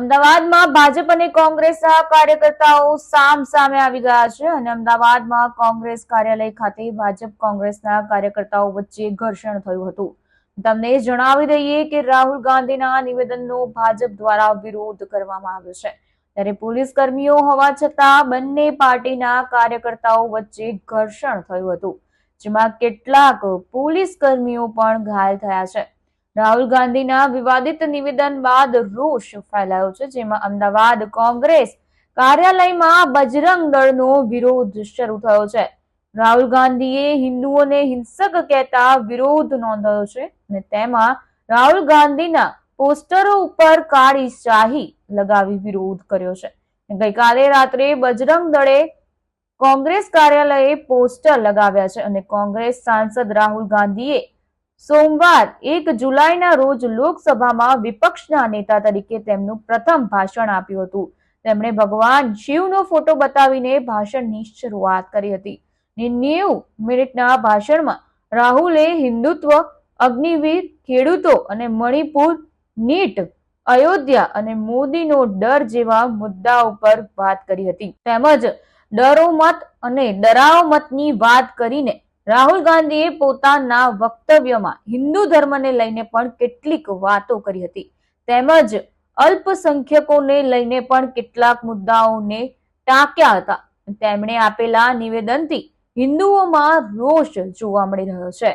અમદાવાદમાં ભાજપ અને કોંગ્રેસના કાર્યકર્તાઓ સામ સામે આવી ગયા છે અને અમદાવાદમાં કોંગ્રેસ કાર્યાલય ખાતે ભાજપ કોંગ્રેસના કાર્યકર્તાઓ વચ્ચે ઘર્ષણ થયું હતું. તમને જણાવી દઈએ કે રાહુલ ગાંધીના નિવેદનનો ભાજપ દ્વારા વિરોધ કરવામાં આવ્યો છે. ત્યારે પોલીસ કર્મીઓ હોવા છતાં બંને પાર્ટીના કાર્યકર્તાઓ વચ્ચે ઘર્ષણ થયું હતું, જેમાં કેટલાક પોલીસ કર્મીઓ પણ ઘાયલ થયા છે. રાહુલ ગાંધીના વિવાદિત નિવેદન બાદ રોષ ફેલાયો છે, જેમાં અમદાવાદ કોંગ્રેસ કાર્યાલયમાં બજરંગ દળનો વિરોધ શરૂ થયો છે. રાહુલ ગાંધીએ હિન્દુઓને હિંસક કહેતા વિરોધ નોંધાયો છે અને તેમાં રાહુલ ગાંધીના પોસ્ટરો ઉપર કાળી શાહી લગાવી વિરોધ કર્યો છે. ગઈકાલે રાત્રે બજરંગ દળે કોંગ્રેસ કાર્યાલયે પોસ્ટર લગાવ્યા છે અને કોંગ્રેસ સાંસદ રાહુલ ગાંધીએ સોમવાર, એક જુલાઈના રોજ લોકસભામાં વિપક્ષના નેતા તરીકે તેમનું પ્રથમ ભાષણ આપ્યું હતું. તેમણે ભગવાન શિવનો ફોટો બતાવીને ભાષણની શરૂઆત કરી હતી. નેવું મિનિટના ભાષણમાં રાહુલે હિન્દુત્વ, અગ્નિવીર, ખેડૂતો અને મણિપુર, નીટ, અયોધ્યા અને મોદીનો ડર જેવા મુદ્દા ઉપર વાત કરી હતી. તેમજ ડરો મત અને ડરાવ મતની વાત કરીને રાહુલ ગાંધીએ પોતાના વક્તવ્યમાં હિન્દુ ધર્મને લઈને પણ કેટલીક વાતો કરી હતી. તેમજ અલ્પસંખ્યકોને લઈને પણ કેટલાક મુદ્દાઓને ટાંક્યા હતા. તેમણે આપેલા નિવેદનથી હિન્દુઓમાં રોષ જોવા મળી રહ્યો છે.